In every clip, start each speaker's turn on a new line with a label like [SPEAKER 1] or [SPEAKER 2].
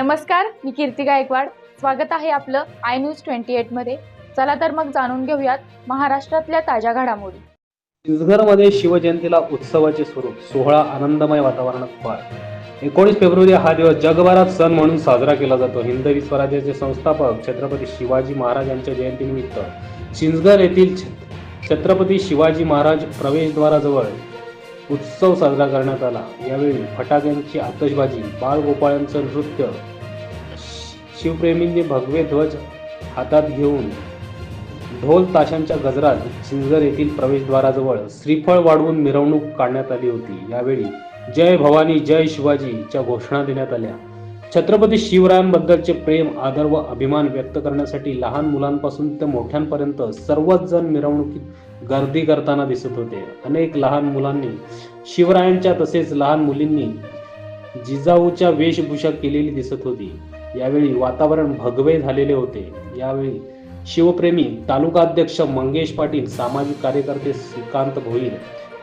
[SPEAKER 1] नमस्कार मी कीर्ती गायकवाड. स्वागत आहे आपलं आय न्यूज ट्वेंटी एटमध्ये चला तर मग जाणून घेऊयात महाराष्ट्रातल्या ताज्या घडामोडी.
[SPEAKER 2] चिंचघरमध्ये शिवजयंतीला उत्सवाचे स्वरूप सोहळा आनंदमय वातावरणात पार. एकोणीस फेब्रुवारी हा दिवस जगभरात सण म्हणून साजरा केला जातो. हिंदवी स्वराज्याचे संस्थापक छत्रपती शिवाजी महाराज यांच्या जयंतीनिमित्त चिंचघर येथील छ- छत्रपती शिवाजी महाराज प्रवेशद्वाराजवळ उत्सव साजरा करण्यात आला. यावेळी फटाक्यांची आतषबाजी बाळगोपाळांचं नृत्य शि- शिवप्रेमींनी भगवे ध्वज हातात घेऊन ढोल ताशांच्या गजरात सिंजर येथील प्रवेशद्वाराजवळ श्रीफळ वाढवून मिरवणूक काढण्यात आली होती. यावेळी जय भवानी जय शिवाजीच्या घोषणा देण्यात आल्या. छत्रपती शिवरायांबद्दलचे प्रेम आदर व अभिमान व्यक्त करण्यासाठी लहान मुलांपासून ते मोठ्यांपर्यंत सर्वच जण मिरवणुकीत गर्दी करताना दिसत होते. अनेक लहान मुलांनी शिवरायांच्या तसेच लहान मुलींनी जिजाऊच्या वेशभूषा केलेली दिसत होती. यावेळी वातावरण भगवे झालेले होते. यावेळी शिवप्रेमी तालुकाध्यक्ष मंगेश पाटील सामाजिक कार्यकर्ते श्रीकांत भोईर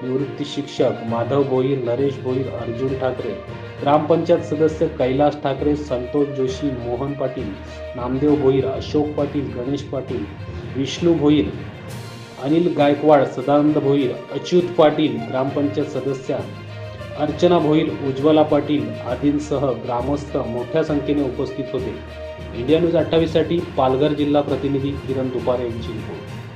[SPEAKER 2] निवृत्ती शिक्षक माधव भोईर नरेश भोईर अर्जुन ठाकरे ग्रामपंचायत सदस्य कैलास ठाकरे संतोष जोशी मोहन पाटील नामदेव भोईर अशोक पाटील गणेश पाटील विष्णू भोईर अनिल गायकवाड सदानंद भोईर अच्युत पाटील ग्रामपंचायत सदस्या अर्चना भोईर उज्ज्वला पाटील आदींसह ग्रामस्थ मोठ्या संख्येने उपस्थित होते. इंडिया न्यूज अठ्ठावीससाठी पालघर जिल्हा प्रतिनिधी किरण दुपारे यांची रिपोर्ट.